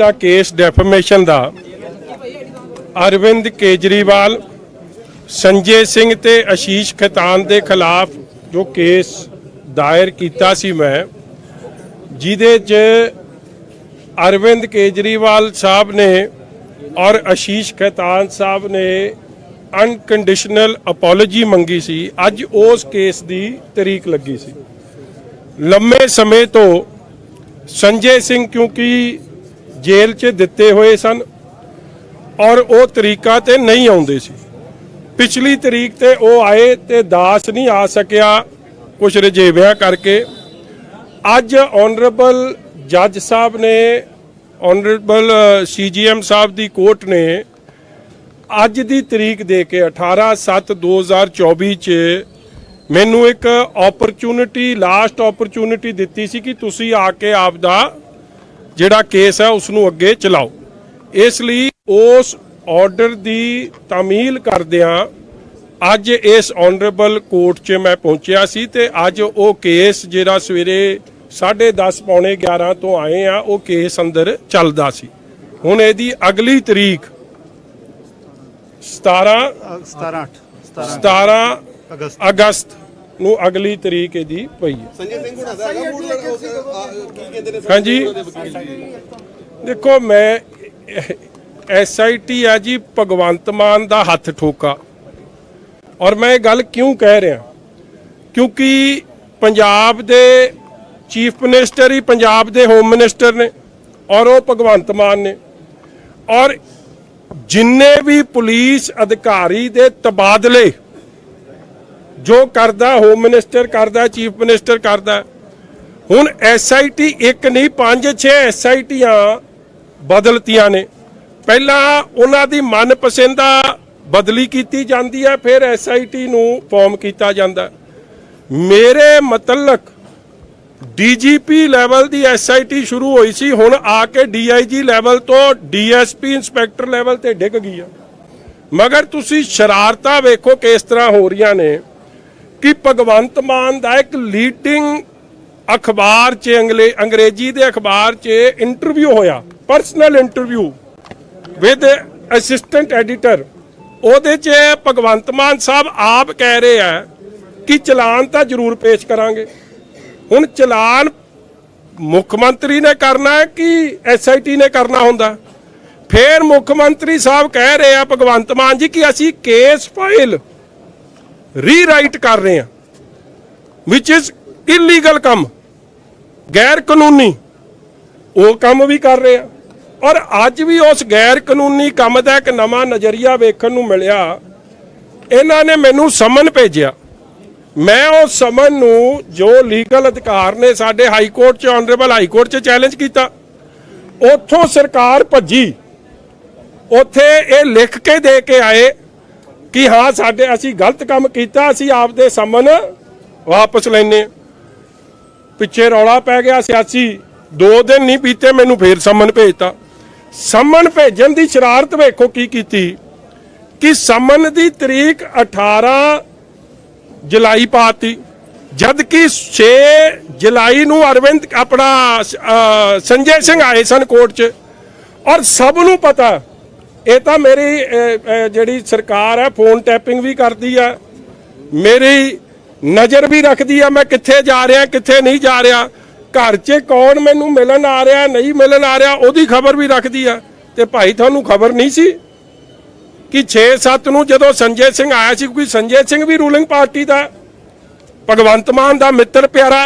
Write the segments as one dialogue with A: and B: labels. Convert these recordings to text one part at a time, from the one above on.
A: ਦਾ case defamation ਦਾ ਅਰਵਿੰਦ ਕੇਜਰੀਵਾਲ, ਸੰਜੇ ਸਿੰਘ ਤੇ ਆਸ਼ੀਸ਼ ਖੈਤਾਨ ਦੇ ਖਿਲਾਫ ਜੋ ਕੇਸ ਦਾਇਰ ਕੀਤਾ ਸੀ ਮੈਂ, ਜਿਹਦੇ 'ਚ ਅਰਵਿੰਦ ਕੇਜਰੀਵਾਲ ਸਾਹਿਬ ਨੇ ਔਰ ਆਸ਼ੀਸ਼ ਖੈਤਾਨ ਸਾਹਿਬ ਨੇ ਅਨਕੰਡੀਸ਼ਨਲ ਅਪੋਲੋਜੀ ਮੰਗੀ ਸੀ। ਅੱਜ ਉਸ ਕੇਸ ਦੀ ਤਰੀਕ ਲੱਗੀ ਸੀ। ਲੰਮੇ ਸਮੇਂ ਤੋਂ ਸੰਜੇ ਸਿੰਘ ਕਿਉਂਕਿ ਜੇਲ੍ਹ 'ਚ ਦਿੱਤੇ ਹੋਏ ਸਨ ਔਰ ਉਹ ਤਰੀਕਾ ਤੇ ਨਹੀਂ ਆਉਂਦੇ ਸੀ। ਪਿਛਲੀ ਤਰੀਕ ਤੇ ਉਹ ਆਏ ਤੇ ਦਾਸ ਨਹੀਂ ਆ ਸਕਿਆ ਕੁਝ ਰਜੇਵਿਆਂ ਕਰਕੇ। ਅੱਜ ਆਨਰੇਬਲ ਜੱਜ ਸਾਹਿਬ ਨੇ ਆਨਰੇਬਲ ਸੀਜੀਐਮ ਸਾਹਿਬ ਦੀ ਕੋਰਟ ਨੇ ਅੱਜ ਦੀ ਤਰੀਕ ਦੇ ਕੇ 18/7/2024 ਚ ਮੈਨੂੰ ਇੱਕ ਓਪਰਚੁਨਿਟੀ ਲਾਸਟ ਓਪਰਚੁਨਿਟੀ ਦਿੱਤੀ ਸੀ ਕਿ ਤੁਸੀਂ ਆ ਕੇ ਆਪ ਦਾ ਜਿਹੜਾ ਕੇਸ ਹੈ ਉਸ ਨੂੰ ਅੱਗੇ ਚਲਾਓ। ਇਸ ਲਈ ਉਸ ਆਰਡਰ ਦੀ ਤਾਮੀਲ ਕਰਦਿਆਂ ਅੱਜ ਇਸ ਆਨਰੇਬਲ ਕੋਰਟ 'ਚ ਮੈਂ ਪਹੁੰਚਿਆ ਸੀ ਤੇ ਅੱਜ ਉਹ ਕੇਸ ਜਿਹੜਾ ਸਵੇਰੇ 10:30 ਪੌਣੇ 11 ਤੋਂ ਆਏ ਆ ਉਹ ਕੇਸ ਅੰਦਰ ਚੱਲਦਾ ਸੀ। ਹੁਣ ਇਹਦੀ ਅਗਲੀ ਤਰੀਕ 17
B: 17 17
A: 17
B: ਅਗਸਤ।
A: ਅਗਸਤ ਨੂੰ ਅਗਲੀ ਤਰੀਕ ਇਹਦੀ ਪਈ ਹੈ।
C: ਸੰਜੇ ਸਿੰਘ ਹੁਣਾਂ ਦਾ ਮੂਡ ਕੀ ਕਹਿੰਦੇ ਨੇ
A: ਹਾਂਜੀ। ਦੇਖੋ ਮੈਂ ਐਸਆਈਟੀ ਆ ਜੀ ਭਗਵੰਤ ਮਾਨ ਦਾ ਹੱਥ ਠੋਕਾ। ਔਰ ਮੈਂ ਇਹ ਗੱਲ ਕਿਉਂ ਕਹਿ ਰਿਹਾ? ਕਿਉਂਕਿ ਪੰਜਾਬ ਦੇ ਚੀਫ ਮਿਨਿਸਟਰ ਹੀ ਪੰਜਾਬ ਦੇ ਹੋਮ ਮਿਨਿਸਟਰ ਨੇ ਔਰ ਉਹ ਭਗਵੰਤ ਮਾਨ ਨੇ। ਔਰ ਜਿੰਨੇ ਵੀ ਪੁਲਿਸ ਅਧਿਕਾਰੀ ਦੇ ਤਬਾਦਲੇ ਜੋ ਕਰਦਾ ਹੋਮ ਮਿਨਿਸਟਰ ਕਰਦਾ ਚੀਫ ਮਿਨਿਸਟਰ ਕਰਦਾ। ਹੁਣ ਐਸਆਈਟੀ ਇੱਕ ਨਹੀਂ, ਪੰਜ, ਛੇ ਐਸਆਈਟੀਆਂ ਬਦਲਤੀਆਂ ਨੇ। ਪਹਿਲਾਂ ਉਹਨਾਂ ਦੀ ਮਨਪਸੰਦਾ ਬਦਲੀ ਕੀਤੀ ਜਾਂਦੀ ਹੈ, ਫਿਰ ਐਸਆਈਟੀ ਨੂੰ ਫਾਰਮ ਕੀਤਾ ਜਾਂਦਾ। ਮੇਰੇ ਮਤਲਕ ਡੀਜੀਪੀ ਲੈਵਲ ਦੀ ਐਸਆਈਟੀ ਸ਼ੁਰੂ ਹੋਈ ਸੀ, ਹੁਣ ਆ ਕੇ ਡੀਆਈਜੀ ਲੈਵਲ ਤੋਂ ਡੀਐਸਪੀ ਇੰਸਪੈਕਟਰ ਲੈਵਲ ਤੇ ਡਿੱਗ ਗਈ ਆ। ਮਗਰ ਤੁਸੀਂ ਸ਼ਰਾਰਤਾਂ ਵੇਖੋ ਕਿਸ ਤਰ੍ਹਾਂ ਹੋ ਰਹੀਆਂ ਨੇ। ਕਿ ਭਗਵੰਤ ਮਾਨ ਦਾ ਇੱਕ ਲੀਡਿੰਗ ਅਖਬਾਰ 'ਚ ਅੰਗਲੇ, ਅੰਗਰੇਜ਼ੀ ਦੇ ਅਖਬਾਰ 'ਚ ਇੰਟਰਵਿਊ ਹੋਇਆ personal interview with assistant editor ਉਹਦੇ 'ਚ ਭਗਵੰਤ ਮਾਨ ਸਾਹਿਬ ਆਪ ਕਹਿ ਰਹੇ ਆ ਕਿ ਚਲਾਨ ਤਾਂ ਜ਼ਰੂਰ ਪੇਸ਼ ਕਰਾਂਗੇ। ਹੁਣ ਚਲਾਨ ਮੁੱਖ ਮੰਤਰੀ ਨੇ ਕਰਨਾ ਹੈ ਕਿ ਐਸਆਈਟੀ ਨੇ ਕਰਨਾ ਹੁੰਦਾ? ਫੇਰ ਮੁੱਖ ਮੰਤਰੀ ਸਾਹਿਬ ਕਹਿ ਰਹੇ ਆ ਭਗਵੰਤ ਮਾਨ ਜੀ ਕਿ ਅਸੀਂ ਕੇਸ ਫਾਈਲ ਰੀਰਾਈਟ ਕਰ ਰਹੇ ਹਾਂ ਵਿਚ ਇਜ਼ ਇਲੀਗਲ ਕੰਮ ਗੈਰ ਕਾਨੂੰਨੀ ਉਹ ਕੰਮ ਵੀ ਕਰ ਰਹੇ ਆ ਔਰ ਅੱਜ ਵੀ ਉਸ ਗੈਰ ਕਾਨੂੰਨੀ ਕੰਮ ਦਾ ਇੱਕ ਨਵਾਂ ਨਜ਼ਰੀਆ ਵੇਖਣ ਨੂੰ ਮਿਲਿਆ। ਇਹਨਾਂ ਨੇ ਮੈਨੂੰ ਸਮਨ ਭੇਜਿਆ। ਮੈਂ ਉਸ ਸਮਨ ਨੂੰ ਜੋ ਲੀਗਲ ਅਧਿਕਾਰ ਨੇ ਸਾਡੇ ਹਾਈ ਕੋਰਟ ਚ ਆਨਰੇਬਲ ਹਾਈ ਕੋਰਟ ਚ ਚੈਲੰਜ ਕੀਤਾ, ਉੱਥੋਂ ਸਰਕਾਰ ਭੱਜੀ। ਉੱਥੇ ਇਹ ਲਿਖ ਕੇ ਦੇ ਕੇ ਆਏ ਕਿ ਹਾਂ, ਸਾਡੇ ਅਸੀਂ ਗਲਤ ਕੰਮ ਕੀਤਾ, ਅਸੀਂ ਆਪਦੇ ਸਮਨ ਵਾਪਸ ਲੈਨੇ ਪਿੱਛੇ ਰੌਲਾ ਪੈ ਗਿਆ, ਸਿਆਸੀ ਦੋ ਦਿਨ ਨਹੀਂ ਪੀਤੇ ਮੈਨੂੰ ਫੇਰ ਸਮਨ ਭੇਜਤਾ। ਸਮਨ ਭੇਜਣ ਦੀ ਸ਼ਰਾਰਤ ਵੇਖੋ ਕੀ ਕੀਤੀ। ਕਿ ਸਮਨ ਦੀ ਤਰੀਕ 18 ਜੁਲਾਈ ਪਾਤੀ ਜਦ ਕਿ 6 ਜੁਲਾਈ ਨੂੰ ਅਰਵਿੰਦ, ਆਪਣਾ ਸੰਜੇ ਸਿੰਘ ਆਏ ਸਨ ਕੋਰਟ 'ਚ। ਔਰ ਸਭ ਨੂੰ ਪਤਾ ਇਹ ਤਾਂ ਮੇਰੀ ਜਿਹੜੀ ਸਰਕਾਰ ਹੈ, ਫੋਨ ਟੈਪਿੰਗ ਵੀ ਕਰਦੀ ਆ ਮੇਰੀ ਨਜ਼ਰ ਵੀ ਰੱਖਦੀ ਆ ਮੈਂ ਕਿੱਥੇ ਜਾ ਰਿਹਾ, ਕਿੱਥੇ ਨਹੀਂ ਜਾ ਰਿਹਾ। ਘਰ 'ਚ ਕੌਣ ਮੈਨੂੰ ਮਿਲਣ ਆ ਰਿਹਾ, ਨਹੀਂ ਮਿਲਣ ਆ ਰਿਹਾ, ਉਹਦੀ ਖਬਰ ਵੀ ਰੱਖਦੀ ਆ ਤੇ ਭਾਈ, ਤੁਹਾਨੂੰ ਖਬਰ ਨਹੀਂ ਸੀ ਕਿ 6-7 ਨੂੰ ਜਦੋਂ ਸੰਜੇ ਸਿੰਘ ਆਇਆ ਸੀ, ਕਿਉਂਕਿ ਸੰਜੇ ਸਿੰਘ ਵੀ ਰੂਲਿੰਗ ਪਾਰਟੀ ਦਾ ਭਗਵੰਤ ਮਾਨ ਦਾ ਮਿੱਤਰ ਪਿਆਰਾ,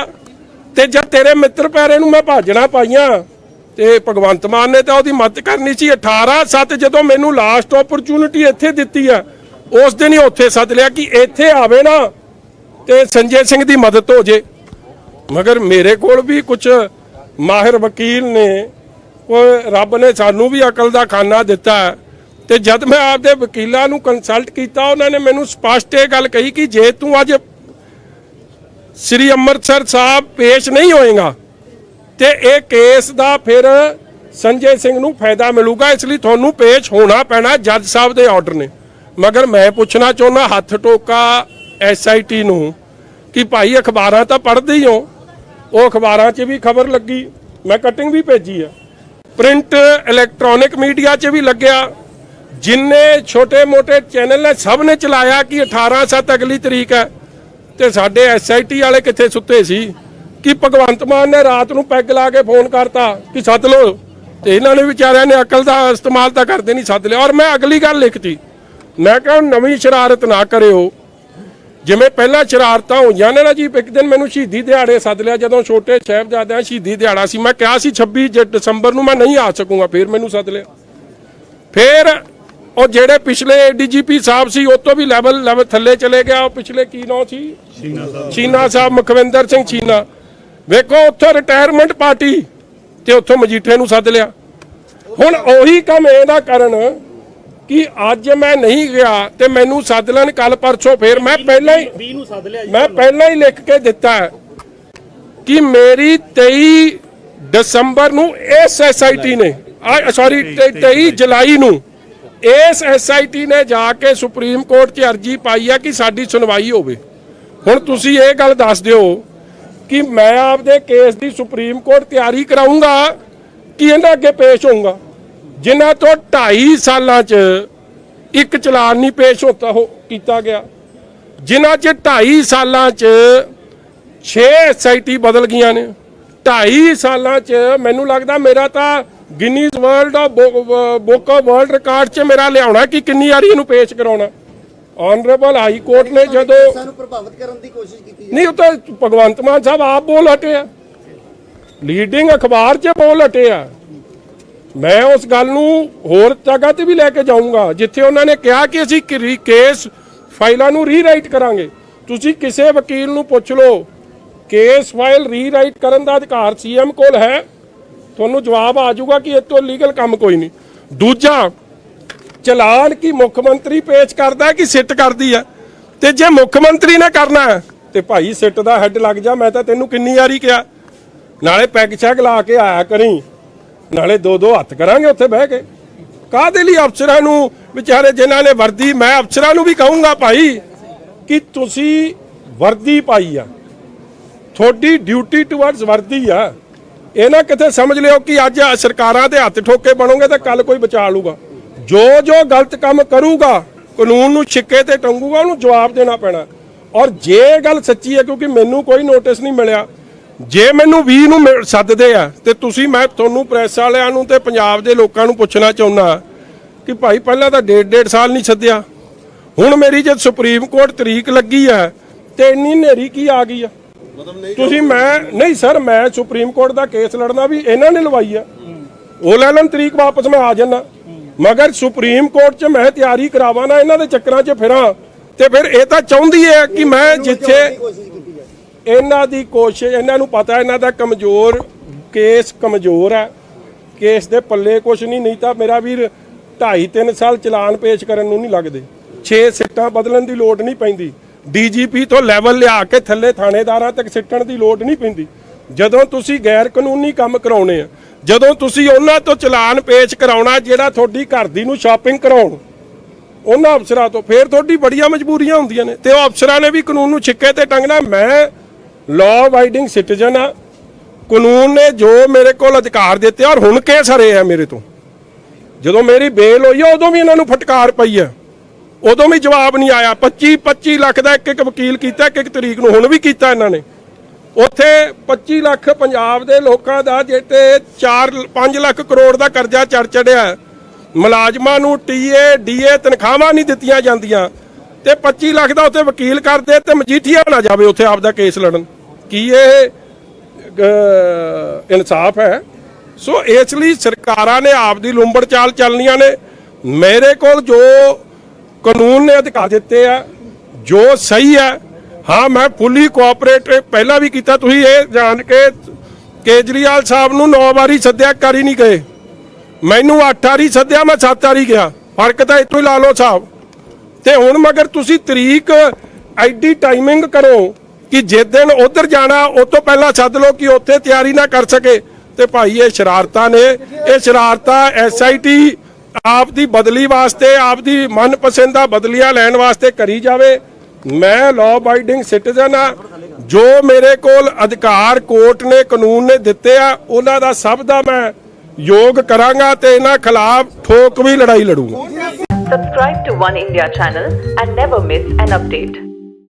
A: ਤੇ ਜਦ ਤੇਰੇ ਮਿੱਤਰ ਪਿਆਰੇ ਨੂੰ ਮੈਂ ਭਾਜਣਾ ਪਾਈਆਂ ਤੇ ਭਗਵੰਤ ਮਾਨ ਨੇ ਤਾਂ ਉਹਦੀ ਮਦਦ ਕਰਨੀ ਸੀ 18-7 ਜਦੋਂ ਮੈਨੂੰ ਲਾਸਟ ਓਪਰਚੁਨਿਟੀ ਇੱਥੇ ਦਿੱਤੀ ਆ, ਉਸ ਦਿਨ ਹੀ ਉੱਥੇ ਸੱਦ ਲਿਆ ਕਿ ਇੱਥੇ ਆਵੇ ਨਾ ਤੇ ਸੰਜੇ ਸਿੰਘ ਦੀ ਮਦਦ ਹੋ ਜੇ ਮਗਰ ਮੇਰੇ ਕੋਲ ਵੀ ਕੁਝ ਮਾਹਿਰ ਵਕੀਲ ਨੇ ਉਹ ਰੱਬ ਨੇ ਸਾਨੂੰ ਵੀ ਅਕਲ ਦਾ ਖਾਨਾ ਦਿੱਤਾ ਹੈ। ਤੇ ਜਦ ਮੈਂ ਆਪਦੇ ਵਕੀਲਾਂ ਨੂੰ ਕੰਸਲਟ ਕੀਤਾ, ਉਹਨਾਂ ਨੇ ਮੈਨੂੰ ਸਪਸ਼ਟ ਇਹ ਗੱਲ ਕਹੀ ਕਿ ਜੇ ਤੂੰ ਅੱਜ ਸ੍ਰੀ ਅੰਮ੍ਰਿਤਸਰ ਸਾਹਿਬ ਪੇਸ਼ ਨਹੀਂ ਹੋਏਗਾ ਤੇ ਇਹ ਕੇਸ ਦਾ ਫਿਰ ਸੰਜੇ ਸਿੰਘ ਨੂੰ ਫਾਇਦਾ ਮਿਲੂਗਾ, ਇਸ ਲਈ ਤੁਹਾਨੂੰ ਪੇਸ਼ ਹੋਣਾ ਪੈਣਾ ਜੱਜ ਸਾਹਿਬ ਦੇ ਆਰਡਰ ਨੇ। ਮਗਰ ਮੈਂ ਪੁੱਛਣਾ ਚਾਹੁੰਦਾ, ਹੱਥ ਟੋਕਾ ਐਸਆਈਟੀ ਨੂੰ ਕਿ ਭਾਈ ਅਖਬਾਰਾਂ ਤਾਂ ਪੜ੍ਹਦੇ ਹੀ ਹੋ। ਉਹ ਅਖਬਾਰਾਂ 'ਚ ਵੀ ਖਬਰ ਲੱਗੀ, ਮੈਂ ਕਟਿੰਗ ਵੀ ਭੇਜੀ ਆ। ਪ੍ਰਿੰਟ ਇਲੈਕਟ੍ਰੋਨਿਕ ਮੀਡੀਆ 'ਚ ਵੀ ਲੱਗਿਆ। ਜਿੰਨੇ ਛੋਟੇ-ਮੋਟੇ ਚੈਨਲ ਨੇ, ਸਭ ਨੇ ਚਲਾਇਆ ਕਿ 18 ਸੱਤ ਅਗਲੀ ਤਰੀਕ ਹੈ। ਤੇ ਸਾਡੇ ਐਸਆਈਟੀ ਵਾਲੇ ਕਿੱਥੇ ਸੁੱਤੇ ਸੀ? ਕਿ ਭਗਵੰਤ ਮਾਨ ਨੇ ਰਾਤ ਨੂੰ ਪੈਗ ਲਾ ਕੇ ਫੋਨ ਕਰਤਾ ਕਿ ਸੱਦ ਲਓ। ਤੇ ਇਹਨਾਂ ਨੇ ਵਿਚਾਰਿਆਂ ਨੇ ਅਕਲ ਦਾ ਇਸਤੇਮਾਲ ਤਾਂ ਕਰਦੇ ਨਹੀਂ ਸੱਦ ਲਿਆ। ਔਰ ਮੈਂ ਅਗਲੀ ਗੱਲ ਲਿਖਤੀ। ਮੈਂ ਕਿਹਾ ਨਵੀਂ ਸ਼ਰਾਰਤ ਨਾ ਕਰਿਓ। ਜਿਵੇਂ ਪਹਿਲਾਂ ਸ਼ਰਾਰਤਾਂ ਹੋਈਆਂ ਨੇ ਨਾ ਜੀ ਇੱਕ ਦਿਨ ਮੈਨੂੰ ਸ਼ਹੀਦੀ ਦਿਹਾੜੇ ਸੱਦ ਲਿਆ। ਜਦੋਂ ਛੋਟੇ ਸਾਹਿਬਜ਼ਾਦਿਆਂ ਸ਼ਹੀਦੀ ਦਿਹਾੜਾ ਸੀ ਮੈਂ ਕਿਹਾ ਸੀ 26 ਜ- ਦਸੰਬਰ ਨੂੰ ਮੈਂ ਨਹੀਂ ਆ ਸਕੂੰਗਾ ਫਿਰ ਮੈਨੂੰ ਸੱਦ ਲਿਆ। ਫਿਰ ਉਹ ਜਿਹੜੇ ਪਿਛਲੇ ਡੀਜੀਪੀ ਸਾਹਿਬ ਸੀ ਉਹ ਤੋਂ ਵੀ ਲੈਵਲ ਲੈਵਲ ਥੱਲੇ ਚਲੇ ਗਿਆ। ਉਹ ਪਿਛਲੇ ਕੀ ਨਾਂ ਸੀ?
B: ਸ਼ੀਨਾ ਸਾਹਿਬ।
A: ਚੀਨਾ ਸਾਹਿਬ ਮੁਖਵਿੰਦਰ ਸਿੰਘ ਚੀਨਾ ਵੇਖੋ ਉੱਥੋਂ ਰਿਟਾਇਰਮੈਂਟ ਪਾਰਟੀ ਤੇ ਉੱਥੋਂ ਮਜੀਠੇ ਨੂੰ ਸੱਦ ਲਿਆ। ਹੁਣ ਉਹੀ ਕੰਮ ਇਹਦਾ ਕਰਨ ਕਿ ਅੱਜ ਮੈਂ ਨਹੀਂ ਗਿਆ ਤੇ ਮੈਨੂੰ ਸੱਦ ਲੈਣ ਕੱਲ ਪਰਸੋਂ ਫੇਰ ਮੈਂ ਪਹਿਲਾਂ ਹੀ
D: 20 ਨੂੰ ਸੱਦ ਲਿਆ ਜੀ।
A: ਮੈਂ ਪਹਿਲਾਂ ਹੀ ਲਿਖ ਕੇ ਦਿੱਤਾ ਕਿ ਮੇਰੀ 23 ਦਸੰਬਰ ਨੂੰ ਇਸ ਐਸਆਈਟੀ ਨੇ ਸੌਰੀ 23 ਜੁਲਾਈ ਨੂੰ ਇਸ ਐਸਆਈਟੀ ਨੇ ਜਾ ਕੇ ਸੁਪਰੀਮ ਕੋਰਟ 'ਚ ਅਰਜੀ ਪਾਈ ਹੈ ਕਿ ਸਾਡੀ ਸੁਣਵਾਈ ਹੋਵੇ। ਹੁਣ ਤੁਸੀਂ ਇਹ ਗੱਲ ਦੱਸ ਦਿਓ ਕਿ ਮੈਂ ਆਪਦੇ ਕੇਸ ਦੀ ਸੁਪਰੀਮ ਕੋਰਟ ਤਿਆਰੀ ਕਰਾਉਂਗਾ ਕਿ ਇਹਨਾਂ ਅੱਗੇ ਪੇਸ਼ ਹੋਊਂਗਾ। ਜਿਨ੍ਹਾਂ ਤੋਂ 2.5 ਸਾਲਾਂ 'ਚ ਇੱਕ ਚਲਾਨ ਨਹੀਂ ਪੇਸ਼ ਹੁੰਦਾ ਹੋ ਕੀਤਾ ਗਿਆ। ਜਿਨ੍ਹਾਂ 'ਚ 2.5 ਸਾਲਾਂ 'ਚ 6 ਐਸਆਈਟੀ ਬਦਲ ਗਈਆਂ ਨੇ। 2.5 ਸਾਲਾਂ 'ਚ ਮੈਨੂੰ ਲੱਗਦਾ ਮੇਰਾ ਤਾਂ Guinness world of book of world record 'ਚ ਮੇਰਾ ਲਿਆਉਣਾ ਕਿ ਕਿੰਨੀ ਵਾਰੀ ਇਹਨੂੰ ਪੇਸ਼ ਕਰਾਉਣਾ। ਆਨਰੇਬਲ ਹਾਈ ਕੋਰਟ ਨੇ ਜਦੋਂ
E: ਸਾਨੂੰ ਪ੍ਰਭਾਵਿਤ ਕਰਨ ਦੀ ਕੋਸ਼ਿਸ਼ ਕੀਤੀ
A: ਨਹੀਂ ਉਹ ਤਾਂ ਭਗਵੰਤ ਮਾਨ ਸਾਹਿਬ ਆਪ ਬੋਲ ਹਟੇ ਆ। ਲੀਡਿੰਗ ਅਖਬਾਰ 'ਚ ਬੋਲ ਹਟੇ ਆ। ਮੈਂ ਉਸ ਗੱਲ ਨੂੰ ਹੋਰ ਜਗ੍ਹਾ ਤੇ ਵੀ ਲੈ ਕੇ ਜਾਊਂਗਾ ਜਿੱਥੇ ਉਹਨਾਂ ਨੇ ਕਿਹਾ ਕਿ ਅਸੀਂ ਕੇਸ ਫਾਈਲਾਂ ਨੂੰ ਰੀਰਾਈਟ ਕਰਾਂਗੇ। ਤੁਸੀਂ ਕਿਸੇ ਵਕੀਲ ਨੂੰ ਪੁੱਛ ਲਓ ਕੇਸ ਫਾਈਲ ਰੀਰਾਈਟ ਕਰਨ ਦਾ ਅਧਿਕਾਰ ਸੀਐਮ ਕੋਲ ਹੈ। ਤੁਹਾਨੂੰ ਜਵਾਬ ਆ ਜਾਊਗਾ ਕਿ ਇਹ ਤੋਂ ਲੀਗਲ ਕੰਮ ਕੋਈ ਨਹੀਂ। ਦੂਜਾ ਚਲਾਨ ਕੀ ਮੁੱਖ ਮੰਤਰੀ ਪੇਸ਼ ਕਰਦਾ ਕਿ ਸਿੱਟ ਕਰਦੀ ਹੈ ਤੇ ਜੇ ਮੁੱਖ ਮੰਤਰੀ ਨੇ ਕਰਨਾ ਹੈ, ਤੇ ਭਾਈ ਸਿੱਟ ਦਾ ਹੈੱਡ ਲੱਗ ਜਾ, ਮੈਂ ਤਾਂ ਤੈਨੂੰ ਕਿੰਨੀ ਵਾਰੀ ਕਿਹਾ। ਨਾਲੇ ਪੈਗ ਸ਼ੈਗ ਲਾ ਕੇ ਆਇਆ ਕਰੀ, ਨਾਲੇ ਦੋ ਦੋ ਹੱਥ ਕਰਾਂਗੇ ਉੱਥੇ ਬਹਿ ਕੇ। ਕਾਹਦੇ ਲਈ ਅਫਸਰਾਂ ਨੂੰ, ਵਿਚਾਰੇ ਜਿਨ੍ਹਾਂ ਨੇ ਵਰਦੀ, ਮੈਂ ਅਫਸਰਾਂ ਨੂੰ ਵੀ ਕਹੂੰਗਾ ਭਾਈ, ਕਿ ਤੁਸੀਂ ਵਰਦੀ ਪਾਈ ਆ। ਤੁਹਾਡੀ ਡਿਊਟੀ ਟੁਵਰਡਸ ਵਰਦੀ ਆ। ਇਹ ਨਾ ਕਿਤੇ ਸਮਝ ਲਿਓ ਕਿ ਅੱਜ ਸਰਕਾਰਾਂ ਦੇ ਹੱਥ ਠੋਕੇ ਬਣੋਗੇ ਤਾਂ ਕੱਲ ਕੋਈ ਬਚਾ ਲੂਗਾ। ਜੋ ਜੋ ਗਲਤ ਕੰਮ ਕਰੂਗਾ ਕਾਨੂੰਨ ਨੂੰ ਛਿੱਕੇ ਤੇ ਟੰਗੂਗਾ ਉਹਨੂੰ ਜਵਾਬ ਦੇਣਾ ਪੈਣਾ। ਔਰ ਜੇ ਇਹ ਗੱਲ ਸੱਚੀ ਹੈ ਕਿਉਂਕਿ ਮੈਨੂੰ ਕੋਈ ਨੋਟਿਸ ਨਹੀਂ ਮਿਲਿਆ ਜੇ ਮੈਨੂੰ 20 ਨੂੰ ਸੱਦਦੇ ਆ ਤੇ ਤੁਸੀਂ ਮੈਂ ਤੁਹਾਨੂੰ ਪ੍ਰੈਸ ਵਾਲਿਆਂ ਨੂੰ ਤੇ ਪੰਜਾਬ ਦੇ ਲੋਕਾਂ ਨੂੰ ਪੁੱਛਣਾ ਚਾਹੁੰਦਾ ਕਿ ਭਾਈ ਪਹਿਲਾਂ ਤਾਂ ਡੇਢ ਡੇਢ ਸਾਲ ਨਹੀਂ ਸੱਦਿਆ। ਹੁਣ ਮੇਰੀ ਜਦ ਸੁਪਰੀਮ ਕੋਰਟ ਤਰੀਕ ਲੱਗੀ ਆ ਤੇ ਇੰਨੀ ਨੇਰੀ ਕੀ ਆ ਗਈ ਆ? ਤੁਸੀਂ ਮੈਂ ਨਹੀਂ ਸਰ ਮੈਂ ਸੁਪਰੀਮ ਕੋਰਟ ਦਾ ਕੇਸ ਲੜਨਾ ਵੀ ਇਹਨਾਂ ਨੇ ਲਵਾਈ ਆ। ਉਹ ਲੈ ਲੈਣ ਤਰੀਕ ਵਾਪਸ ਮੈਂ ਆ ਜਾਣਾ ਮਗਰ ਸੁਪਰੀਮ ਕੋਰਟ 'ਚ ਮੈਂ ਤਿਆਰੀ ਕਰਾਵਾਂ ਨਾ ਇਹਨਾਂ ਦੇ ਚੱਕਰਾਂ 'ਚ ਫਿਰਾਂ। ਤੇ ਫਿਰ ਇਹ ਤਾਂ ਚਾਹੁੰਦੀ ਹੈ ਕਿ ਮੈਂ ਜਿੱਥੇ ਇਹਨਾਂ ਦੀ ਕੋਸ਼ਿਸ਼ ਇਹਨਾਂ ਨੂੰ ਪਤਾ ਇਹਨਾਂ ਦਾ ਕਮਜ਼ੋਰ ਕੇਸ ਕਮਜ਼ੋਰ ਹੈ। ਕੇਸ ਦੇ ਪੱਲੇ ਕੁਛ ਨਹੀਂ ਨਹੀਂ ਤਾਂ ਮੇਰਾ ਵੀਰ 2.5 3 ਸਾਲ ਚਲਾਨ ਪੇਸ਼ ਕਰਨ ਨੂੰ ਨਹੀਂ ਲੱਗਦੇ। 6 ਸਿੱਟਾਂ ਬਦਲਣ ਦੀ ਲੋੜ ਨਹੀਂ ਪੈਂਦੀ। ਡੀਜੀਪੀ ਤੋਂ ਲੈਵਲ ਲਿਆ ਕੇ ਥੱਲੇ ਥਾਣੇਦਾਰਾਂ ਤੱਕ ਸਿੱਟਣ ਦੀ ਲੋੜ ਨਹੀਂ ਪੈਂਦੀ। ਜਦੋਂ ਤੁਸੀਂ ਗੈਰ ਕਾਨੂੰਨੀ ਕੰਮ ਕਰਾਉਣੇ ਆ ਜਦੋਂ ਤੁਸੀਂ ਉਹਨਾਂ ਤੋਂ ਚਲਾਨ ਪੇਸ਼ ਕਰਾਉਣਾ, ਜਿਹੜਾ ਤੁਹਾਡੀ ਘਰ ਦੀ ਨੂੰ ਸ਼ਾਪਿੰਗ ਕਰਾਉਣ, ਉਹਨਾਂ ਅਫਸਰਾਂ ਤੋਂ ਫੇਰ ਤੁਹਾਡੀ ਬੜੀਆਂ ਮਜਬੂਰੀਆਂ ਹੁੰਦੀਆਂ ਨੇ। ਤੇ ਉਹ ਅਫਸਰਾਂ ਨੇ ਵੀ ਕਾਨੂੰਨ ਨੂੰ ਛਿੱਕੇ ਤੇ ਟੰਗਣਾ ਮੈਂ ਲਾਅ ਵਾਈਡਿੰਗ ਸਿਟੀਜ਼ਨ ਆ ਕਾਨੂੰਨ ਨੇ ਜੋ ਮੇਰੇ ਕੋਲ ਅਧਿਕਾਰ ਦਿੱਤੇ ਔਰ ਹੁਣ ਕੇ ਸਰੇ ਆ ਮੇਰੇ ਤੋਂ। ਜਦੋਂ ਮੇਰੀ ਬੇਲ ਹੋਈ ਆ, ਉਦੋਂ ਵੀ ਇਹਨਾਂ ਨੂੰ ਫਟਕਾਰ ਪਈ ਆ। ਉਦੋਂ ਵੀ ਜਵਾਬ ਨਹੀਂ ਆਇਆ। 25 25 ਲੱਖ ਦਾ ਇੱਕ ਇੱਕ ਵਕੀਲ ਕੀਤਾ ਇੱਕ ਇੱਕ ਤਰੀਕ ਨੂੰ ਹੁਣ ਵੀ ਕੀਤਾ ਇਹਨਾਂ ਨੇ। ਉੱਥੇ 25 ਲੱਖ ਪੰਜਾਬ ਦੇ ਲੋਕਾਂ ਦਾ ਜਿਹੜੇ 4 5 ਲੱਖ ਕਰੋੜ ਦਾ ਕਰਜ਼ਾ ਚੜ ਚੜਿਆ ਮੁਲਾਜ਼ਮਾਂ ਨੂੰ ਟੀਏ ਡੀਏ ਤਨਖਾਹਾਂ ਨਹੀਂ ਦਿੱਤੀਆਂ ਜਾਂਦੀਆਂ ਤੇ 25 ਲੱਖ ਦਾ ਉੱਥੇ ਵਕੀਲ ਕਰਦੇ ਤੇ ਮਜੀਠੀਆ ਨਾ ਜਾਵੇ ਉੱਥੇ ਆਪਦਾ ਕੇਸ ਲੜਨ। ਕੀ ਇਹ ਇਨਸਾਫ ਹੈ? ਸੋ ਇਸ ਲਈ ਸਰਕਾਰਾਂ ਨੇ ਆਪ ਦੀ ਲੁੰਬੜ ਚਾਲ ਚੱਲਣੀਆਂ ਨੇ। ਮੇਰੇ ਕੋਲ ਜੋ ਕਾਨੂੰਨ ਨੇ ਅਧਿਕਾਰ ਦਿੱਤੇ ਆ, ਜੋ ਸਹੀ ਹੈ ਹਾਂ, ਮੈਂ ਫੁੱਲੀ ਕੋਆਪਰੇਟ ਪਹਿਲਾਂ ਵੀ ਕੀਤਾ, ਤੁਸੀਂ ਇਹ ਜਾਣ ਕੇ ਕੇਜਰੀਵਾਲ ਸਾਹਿਬ ਨੂੰ 9 ਵਾਰੀ ਸੱਦਿਆ ਕਰ ਹੀ ਨਹੀਂ ਗਏ। ਮੈਨੂੰ 8 ਵਾਰੀ ਸੱਦਿਆ, ਮੈਂ 7 ਵਾਰੀ ਗਿਆ। ਫ਼ਰਕ ਤਾਂ ਇਤੋਂ ਹੀ ਲਾ ਲਓ ਸਾਹਿਬ। ਤੇ ਹੁਣ ਮਗਰ ਤੁਸੀਂ ਤਰੀਕ ਐਡੀ ਟਾਈਮਿੰਗ ਕਰੋ ਕਿ ਜਿਸ ਦਿਨ ਉਧਰ ਜਾਣਾ, ਉਸ ਤੋਂ ਪਹਿਲਾਂ ਸੱਦ ਲਓ ਕਿ ਉੱਥੇ ਤਿਆਰੀ ਨਾ ਕਰ ਸਕੇ। ਤੇ ਭਾਈ, ਇਹ ਸ਼ਰਾਰਤਾਂ ਨੇ। ਇਹ ਸ਼ਰਾਰਤਾਂ ਐਸਆਈਟੀ ਆਪ ਦੀ ਬਦਲੀ ਵਾਸਤੇ, ਆਪ ਦੀ ਮਨਪਸੰਦਾ ਬਦਲੀਆਂ ਲੈਣ ਵਾਸਤੇ ਕਰੀ ਜਾਵੇ। ਮੈਂ ਲਾਅ ਅਬਾਈਡਿੰਗ ਸਿਟੀਜ਼ਨ ਆ ਜੋ ਮੇਰੇ ਕੋਲ ਅਧਿਕਾਰ ਕੋਰਟ ਨੇ, ਕਾਨੂੰਨ ਨੇ ਦਿੱਤੇ ਆ, ਉਹਨਾਂ ਦਾ ਸਭ ਦਾ ਮੈਂ ਯੋਗ ਕਰਾਂਗਾ ਤੇ ਇਹਨਾਂ ਖਿਲਾਫ ਠੋਕ ਵੀ ਲੜਾਈ ਲੜੂੰਗਾ
D: Subscribe to One India channel and never miss an update.